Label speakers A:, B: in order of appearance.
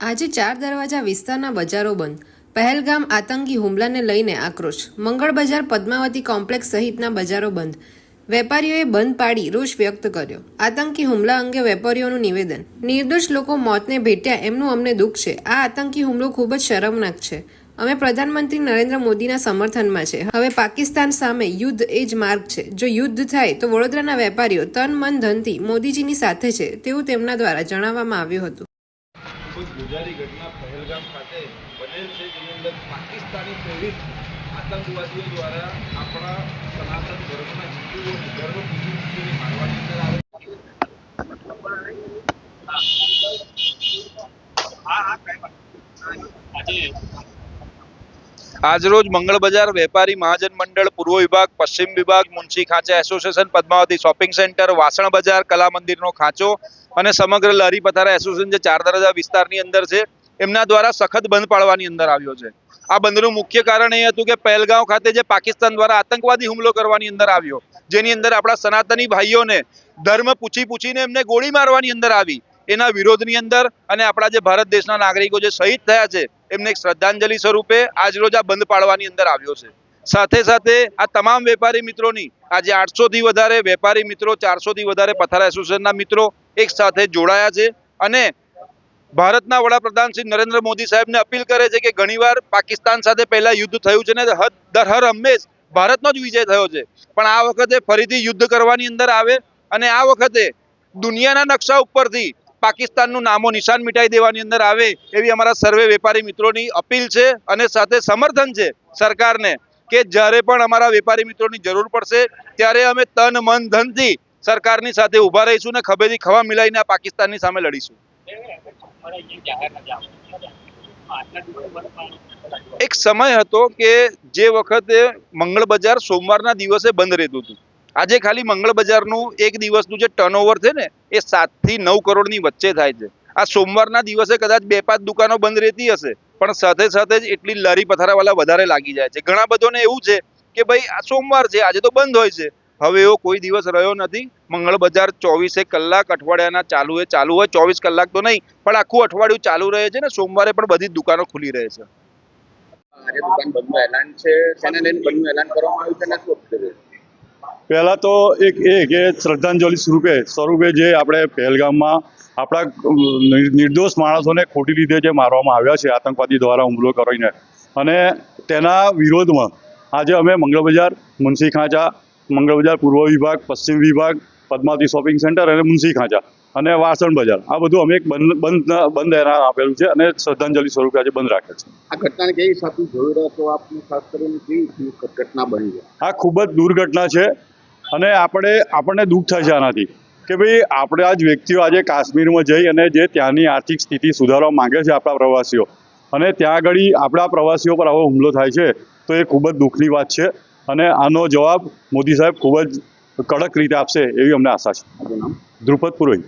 A: આજે ચાર દરવાજા વિસ્તારના બજારો બંધ. પહેલગામ આતંકી હુમલાને લઈને આક્રોશ. મંગળ બજાર પદ્માવતી કોમ્પ્લેક્સ સહિતના બજારો બંધ. વેપારીઓએ બંધ પાડી રોષ વ્યક્ત કર્યો. આતંકી હુમલા અંગે વેપારીઓનું નિવેદન. નિર્દોષ લોકો મોતને ભેટ્યા એમનું અમને દુઃખ છે. આ આતંકી હુમલો ખૂબ જ શરમનાક છે. અમે પ્રધાનમંત્રી નરેન્દ્ર મોદીના સમર્થનમાં છે. હવે પાકિસ્તાન સામે યુદ્ધ એ જ માર્ગ છે. જો યુદ્ધ થાય તો વડોદરાના વેપારીઓ તન મન ધનથી મોદીજીની સાથે છે તેવું તેમના દ્વારા જણાવવામાં આવ્યું હતું.
B: ગુજારી ઘટના પહેલગામ ખાતે બનેલ છે, જેની અંદર પાકિસ્તાની પ્રેરિત આતંકવાદીઓ દ્વારા આપણા સનાતન ધર્મના હિન્દુઓ ધર્મ પૂજી પૂજીને મારવાની અંદર આવે આજરોજ મંગળ બજાર, વેપારી મહાજન મંડળ, પૂર્વ વિભાગ, પશ્ચિમ વિભાગ, Munshi ખાંચા association, Padmavati shopping centre, વાસણ બજાર, કલા મંદિરનો ખાંચો અને સમગ્ર લારી પથારા એસોસિએશન જે ચાર દરજા વિસ્તારની અંદર છે, એમના દ્વારા સખત બંધ પાડવાની અંદર આવ્યો છે. આ બંધનું મુખ્ય કારણ એ હતું કે પહેલગાંવ ખાતે જે પાકિસ્તાન દ્વારા આતંકવાદી હુમલો કરવાની અંદર આવ્યો, જેની અંદર આપણા સનાતની ભાઈઓને ધર્મ પૂછી પૂછીને એમને ગોળી મારવાની અંદર આવી. એના વિરોધની અંદર અને આપણા જે ભારત દેશના નાગરિકો જે શહીદ થયા છે, એમને એક શ્રદ્ધાંજલિ સ્વરૂપે આજરોજ આ બંધ પાડવાની અંદર આવ્યો છે. સાથે સાથે આ તમામ વેપારી મિત્રોની, આજે આઠસોથી વધારે વેપારી મિત્રો, ચારસોથી વધારે પથારા એસોસિએશનના મિત્રો એક સાથે જોડાયા છે અને ભારતના વડાપ્રધાન શ્રી નરેન્દ્ર મોદી સાહેબને અપીલ કરે છે કે ઘણીવાર પાકિસ્તાન સાથે પહેલા યુદ્ધ થયું છે ને દર હર હંમેશ ભારતનો જ વિજય થયો છે. પણ આ વખતે ફરીથી યુદ્ધ કરવાની અંદર આવે અને આ વખતે દુનિયાના નકશા ઉપરથી પાકિસ્તાનનું નામો નિશાન મિટાઈ દેવાની અંદર આવે એવી અમારા સર્વે વેપારી મિત્રોની અપીલ છે અને સાથે સમર્થન છે સરકારને કે જ્યારે પણ અમારા વેપારી મિત્રોની જરૂર પડશે, ત્યારે અમે તન, મન, ધનથી સરકારની સાથે ઊભા રહીશું ને ખભેથી ખવા મિલાઈને આ પાકિસ્તાનની સામે લડીશું. એક સમય હતો કે જે વખતે મંગળ બજાર સોમવારના દિવસે બંધ રહેતું હતું. આજે ખાલી મંગળ બજારનું એક દિવસનું જે ટર્નઓવર છે ને, એ સાતથી નવ કરોડની વચ્ચે થાય છે. આ સોમવારના દિવસે કદાચ બે પાંચ દુકાનો બંધ રહેતી હશે, પણ સાથે સાથે જ એટલી લારી પથારાવાલા વધારે લાગી જાય છે. ઘણા બધોને એવું છે કે ભાઈ આ સોમવાર છે, આજે તો બંધ હોય છે. હવે એવો કોઈ દિવસ રહ્યો નથી. મંગળ બજાર ચોવીસે કલાક અઠવાડિયાના ચાલુ એ ચાલુ હોય, ચોવીસ કલાક તો નહીં, પણ આખું અઠવાડિયું ચાલુ રહે છે ને, સોમવારે પણ બધી દુકાનો ખુલી રહે છે.
C: આજે દુકાન બંધનું એલાન છે, તેને લઈને બંધનું એલાન કરવામાં આવ્યું છે?
D: પહેલા તો એક એ કે શ્રદ્ધાંજલિ સ્વરૂપે સ્વરૂપે જે આપણે પહેલગામમાં આપણા નિર્દોષ માણસોને ખોટી રીતે જે મારવામાં આવ્યા છે આતંકવાદી દ્વારા હુમલો કરીને. અને તેના વિરોધમાં આજે અમે મંગળ બજાર મુનશી ખાંચા મંગળ બજાર પૂર્વ વિભાગ પશ્ચિમ વિભાગ પદ્માવતી શોપિંગ સેન્ટર અને મુનશી ખાંચા અને વાસણ બજાર. આ બધું અમે એક બંધ બંધ બંધ એના આપેલું છે અને શ્રદ્ધાંજલિ સ્વરૂપે આજે બંધ રાખેલ છે.
C: આ ઘટનાને કેવી સાથે જોઈ રહ્યા છો આપને ખાસ કરીને કેવી ઘટના બની છે?
D: આ ખૂબ જ દુર્ઘટના છે. અને આપણે, આપણને દુઃખ થશે આનાથી કે ભાઈ, આપણે આ જ વ્યક્તિઓ આજે કાશ્મીરમાં જઈ અને જે ત્યાંની આર્થિક સ્થિતિ સુધારવા માંગે છે આપણા પ્રવાસીઓ. અને ત્યાં આગળ આપણા પ્રવાસીઓ પર આવો હુમલો થાય છે, તો એ ખૂબ જ દુઃખની વાત છે. અને આનો જવાબ મોદી સાહેબ ખૂબ જ કડક રીતે આપશે એવી અમને આશા છે. ધ્રુપદ પુરોહિત.